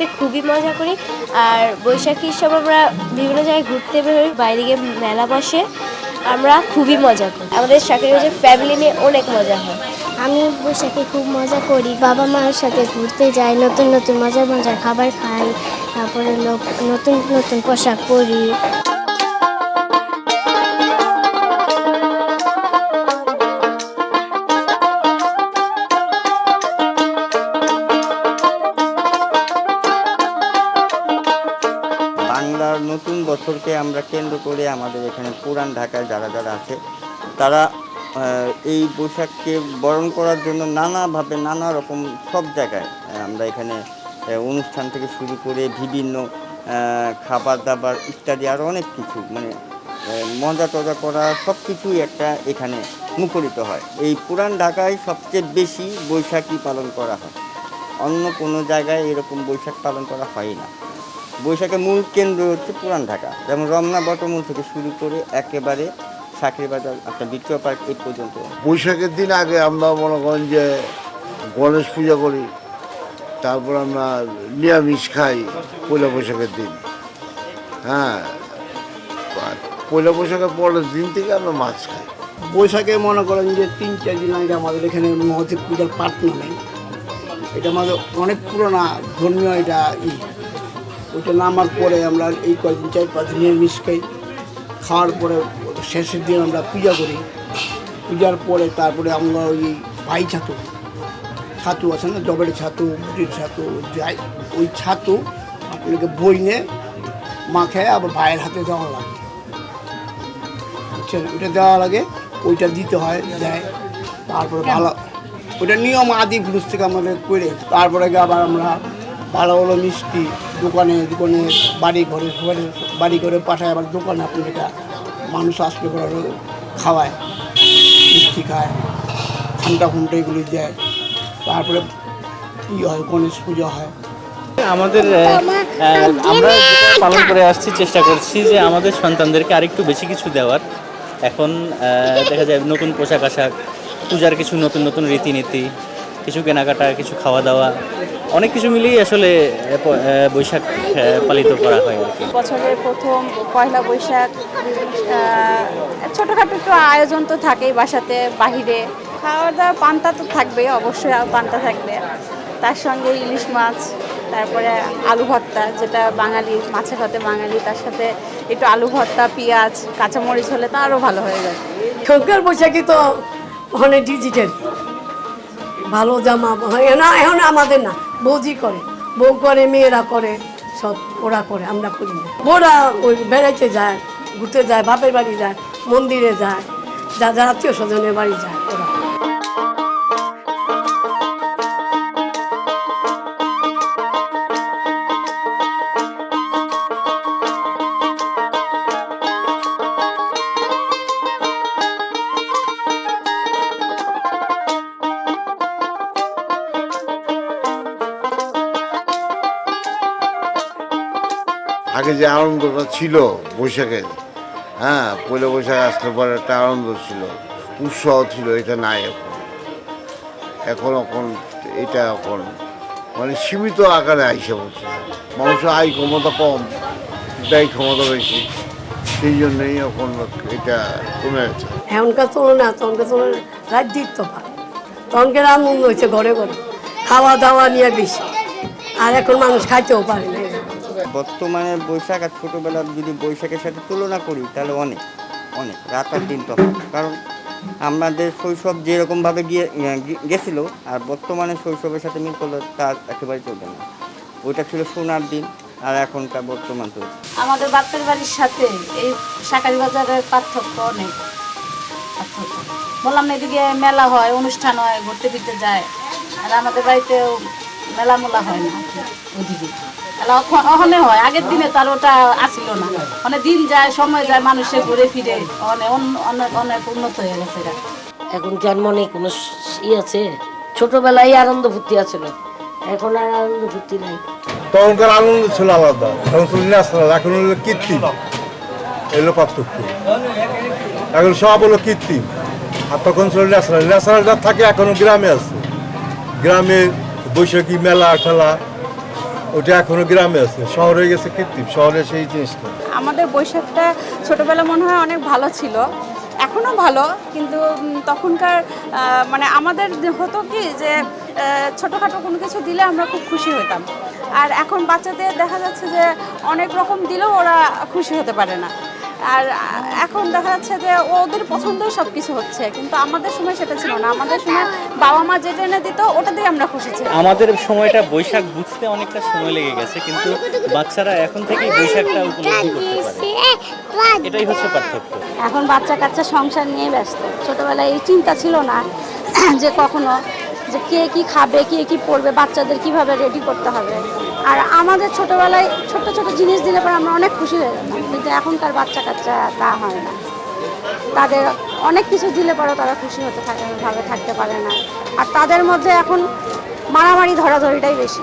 বৈশাখীতে খুবই মজা করি। আর বৈশাখীর সব আমরা বিভিন্ন জায়গায় ঘুরতে বের বাইরে গিয়ে মেলা বসে। আমরা খুবই মজা করি। আমাদের শাকের হচ্ছে ফ্যামিলি নিয়ে অনেক মজা হয়। আমি বৈশাখে খুব মজা করি। বাবা মার সাথে ঘুরতে যাই, নতুন নতুন মজার মজার খাবার খাই, তারপরে নতুন নতুন পোশাক পরি। বছরকে আমরা কেন্দ্র করে আমাদের এখানে পুরান ঢাকায় যারা যারা আছে, তারা এই বৈশাখকে বরণ করার জন্য নানাভাবে নানা রকম সব জায়গায় আমরা এখানে অনুষ্ঠান থেকে শুরু করে বিভিন্ন খাবার দাবার ইত্যাদি আরও অনেক কিছু মানে মজা টজা করা সব কিছুই একটা এখানে মুখরিত হয়। এই পুরান ঢাকায় সবচেয়ে বেশি বৈশাখী পালন করা হয়। অন্য কোনো জায়গায় এরকম বৈশাখ পালন করা হয় না। বৈশাখের মূল কেন্দ্র হচ্ছে পুরান ঢাকা। যেমন রমনা বটমূল থেকে শুরু করে একেবারে চাকরি বাজার আপনার দ্বিতীয় পার্ক এই পর্যন্ত। বৈশাখের দিন আগে আমরা মনে করেন যে গণেশ পূজা করি তারপর আমরা নিরামিষ খাই পয়লা বৈশাখের দিন। হ্যাঁ আর পয়লা বৈশাখের পরের দিন থেকে আমরা মাছ খাই। বৈশাখে মনে করেন যে তিন চার দিন আগে আমাদের এখানে মহাদেব পূজার পাঠ নামে এটা আমাদের অনেক পুরোনো ধর্মীয় এটা ই। ওইটা নামার পরে আমরা এই কয়েকদিন চার পাঁচ দিন নিরামিষ খাই। খাওয়ার পরে শেষের দিন আমরা পূজা করি। পূজার পরে তারপরে আমরা ওই ভাই ছাতু ছাতু আছে না জবের ছাতু বুটির ছাতু যাই ওই ছাতু আপনাকে বই নিয়ে মাখায় আবার ভাইয়ের হাতে দেওয়া লাগে। বুঝছেন ওইটা দেওয়া লাগে ওইটা দিতে হয় দেয়। তারপরে ভালো ওইটা নিয়ম আদি পুরুষ থেকে আমাদের করে তারপরে গিয়ে আবার আমরা ভালো ভালো মিষ্টি দোকানে দোকানে বাড়ি ঘরে ঘরে বাড়ি করে পাঠায় আবার দোকানে আপনি যেটা মানুষ আসলে করে খাওয়ায় মিষ্টি খায় ঠান্ডা ফুন্ডা এগুলি দেয়। তারপরে ই হয় গণেশ পুজো হয়। আমাদের আমরা পালন করে আসছি চেষ্টা করছি যে আমাদের সন্তানদেরকে আরেকটু বেশি কিছু দেওয়ার। এখন দেখা যায় নতুন পোশাক আশাক পূজার কিছু নতুন নতুন রীতিনীতি কিছু কেনাকাটা কিছু খাওয়া দাওয়া অনেক কিছু মিলিয়ে আসলে বৈশাখ পালিত করা হয় আর কি। বছরের প্রথম পয়লা বৈশাখ ছোটোখাটো একটু আয়োজন তো থাকেই বাসাতে বাহিরে। খাওয়া দাওয়া পান্তা তো থাকবে অবশ্যই পান্তা থাকবে। তার সঙ্গে ইলিশ মাছ তারপরে আলু ভর্তা যেটা বাঙালি মাছে ভাতে বাঙালি তার সাথে একটু আলু ভর্তা পেঁয়াজ কাঁচামরিচ হলে তো আরও ভালো হয়ে যায়। এখনকার বৈশাখী তো অনেক ডিজিটাল ভালো জামা এখন এখন আমাদের না। বৌজি করে, বউ করে, মেয়েরা করে, সব ওরা করে, আমরা করি না। ওরা ওই বেড়াইতে যায়, ঘুরতে যায়, বাপের বাড়ি যায়, মন্দিরে যায়, যা যা আত্মীয় স্বজনের বাড়ি যায় ওরা আগে যে আনন্দটা ছিল বৈশাখের হ্যাঁ পয়লা বৈশাখ আসলে পরে একটা আনন্দ ছিল, উৎসাহ ছিল, এটা নাই এখন। এখন এখন এটা এখন মানে সীমিত আকারে আইসে বলছে মানুষের আয় ক্ষমতা কম, ব্যয় ক্ষমতা বেশি, সেই জন্যই এখন এটা কমে গেছে। এখনকার তুলনা তখনকার তুলনা রাত দিত তো তখনকার আনন্দ হয়েছে ঘরে ঘরে, খাওয়া দাওয়া নিয়ে বেশি, আর এখন মানুষ খাইতেও পারে না। বর্তমানে বৈশাখ আর ছোটোবেলার যদি বৈশাখের সাথে তুলনা করি, তাহলে অনেক অনেক, রাত আর দিন তফাৎ কারণ আমাদের শৈশব যেরকমভাবে গিয়ে গেছিল, আর বর্তমানে শৈশবের সাথে মিল করলে তার একেবারে চলবে না। ওইটা ছিল সোনার দিন, আর এখনকার বর্তমান তো। আমাদের বাপের বাড়ির সাথে এই শাকারি বাজারের পার্থক্য অনেক। বললাম এদিকে মেলা হয়, অনুষ্ঠান হয়, ঘুরতে ফিরতে যায়, আর আমাদের বাড়িতেও মেলা মেলা হয় না। ওদিকে। ওখানে হয় আগের দিনে তার ওটা আসিল না। অনেক দিন যায় সময় যায় মানুষে ঘুরে ফিরে অনেক অন্য- অনেক অনেক উন্নত হয়ে গেছে এখন কি আর মনে কোনো ই আছে? ছোটবেলায় আনন্দ ফুর্তি আছিল। এখন আর আনন্দ ফুর্তি নাই। তখনকার আনন্দ ছিল আলাদা। তখন ছিল ন্যাশনাল এখন হলো কৃত্রিম। এলো পার্থক্য। এখন সব হলো কৃত্রিম। আর তখন ছিল ন্যাশনাল ন্যাশনালটা থাকে এখনও গ্রামে আছে। গ্রামে বৈশাখী মেলা খেলা ওটা এখনও গ্রামে আছে, শহরে গেছে কৃত্রিম, শহরে সেই জিনিসটা। আমাদের বৈশাখটা ছোটবেলা মনে হয় অনেক ভালো ছিল এখনও ভালো, কিন্তু তখনকার মানে আমাদের হতো কি যে ছোটোখাটো কোনো কিছু দিলে আমরা খুব খুশি হতাম আর এখন বাচ্চাদের দেখা যাচ্ছে যে অনেক রকম দিলেও ওরা খুশি হতে পারে না। আর এখন দেখা যাচ্ছে যে ওদের পছন্দই সব কিছু হচ্ছে কিন্তু আমাদের সময় সেটা ছিল না। আমাদের সময় বাবা মা যেটা এনে দিত ওটা দিয়ে আমরা খুশি ছিলাম। আমাদের সময়টা বৈশাখ বুঝতে অনেকটা সময় লেগে গেছে কিন্তু বাচ্চারা এখন থেকেই বৈশাখটা উপলব্ধি করতে পারে। এটাই হচ্ছে পার্থক্য। এখন বাচ্চা কাচ্চা সংসার নিয়ে ব্যস্ত। ছোটবেলায় এই চিন্তা ছিল না যে কখনো যে কে কি খাবে কে কি পড়বে বাচ্চাদের কীভাবে রেডি করতে হবে। আর আমাদের ছোটবেলায় ছোট ছোট জিনিস দিলে পরে আমরা অনেক খুশি হয়ে যেতাম। কিন্তু এখনকার বাচ্চা কাচ্চা তা হয় না। তাদের অনেক কিছু দিলে পরেও তারা খুশি হতে থাকে ভাবে থাকতে পারে না। আর তাদের মধ্যে এখন মারামারি ধরাধরিটাই বেশি।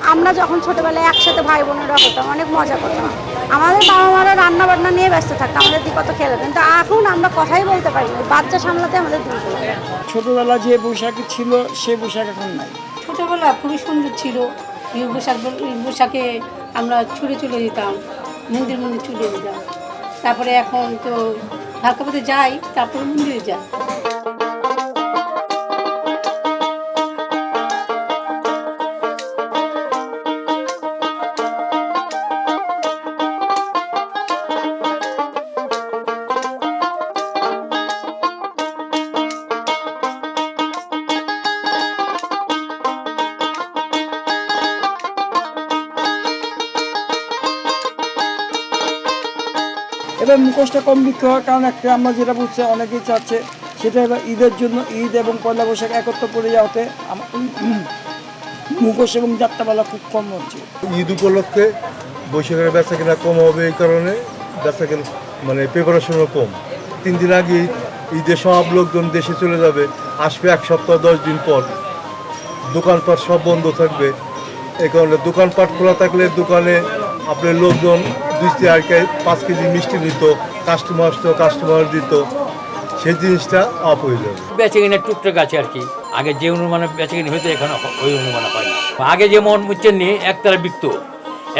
আমরা যখন ছোটবেলায় একসাথে ভাই বোনেরা হতাম অনেক মজা করতাম। আমাদের বাবা মারা রান্না বান্না নিয়ে ব্যস্ত থাকতো আমাদের দিকে কত খেলে। কিন্তু এখন আমরা কথাই বলতে পারি না। বাচ্চা সামলাতে আমাদের যায়। ছোটবেলা যে পোশাক ছিল সে পোশাক এখন নাই। ছোটোবেলা খুবই সুন্দর ছিল। পোশাকে আমরা ছুটে চলে যেতাম, মন্দির মন্দির ছুটে যেতাম। তারপরে এখন তো হালকা পথে যাই, তারপরে মন্দিরে যাই। এবার মুখোশটা কম বিক্রি হওয়ার কারণ একটা আমরা যেটা বুঝছি অনেকেই চাচ্ছে সেটা এবার ঈদের জন্য ঈদ এবং পয়লা বৈশাখ একত্র পড়ে যাওয়াতে মুখোশ এবং যাত্রাপালা খুব কম হচ্ছে। ঈদ উপলক্ষে বৈশাখের বেচা কেনা কম হবে এই কারণে কেনা মানে প্রিপারেশনও কম। তিন দিন আগে ঈদ, ঈদে সব লোকজন দেশে চলে যাবে আসবে এক সপ্তাহ দশ দিন পর। দোকানপাট সব বন্ধ থাকবে। এই কারণে দোকানপাট খোলা থাকলে দোকানে আপনার লোকজন দুই চার পাঁচ কেজি মিষ্টি নিত কাস্টমার আসতো কাস্টমার দিত সেই জিনিসটা হয়ে যাবে বেচে কিনে টুকটাক আছে আর কি। আগে যে অনুমানে বেচে কিনে হইতো এখন ওই অনুমানে হয় না। আগে যে মন মুচ্ছেন নিয়ে একতারা বিকত।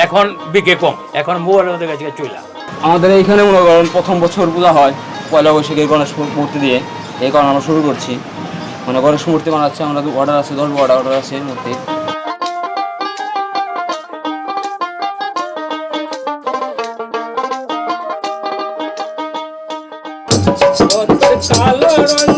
এখন বিকে কম। এখন মোবাইলের মধ্যে গেছে চইলা। আমাদের এইখানে মনে করেন প্রথম বছর পূজা হয় পয়লা বৈশাখে গণেশ মূর্তি দিয়ে। এই কারণে আমরা শুরু করছি। মানে গণেশ মূর্তি বানাচ্ছে আমরা অর্ডার আছে দশ বারোটা অর্ডার আছে মূর্তি চরণ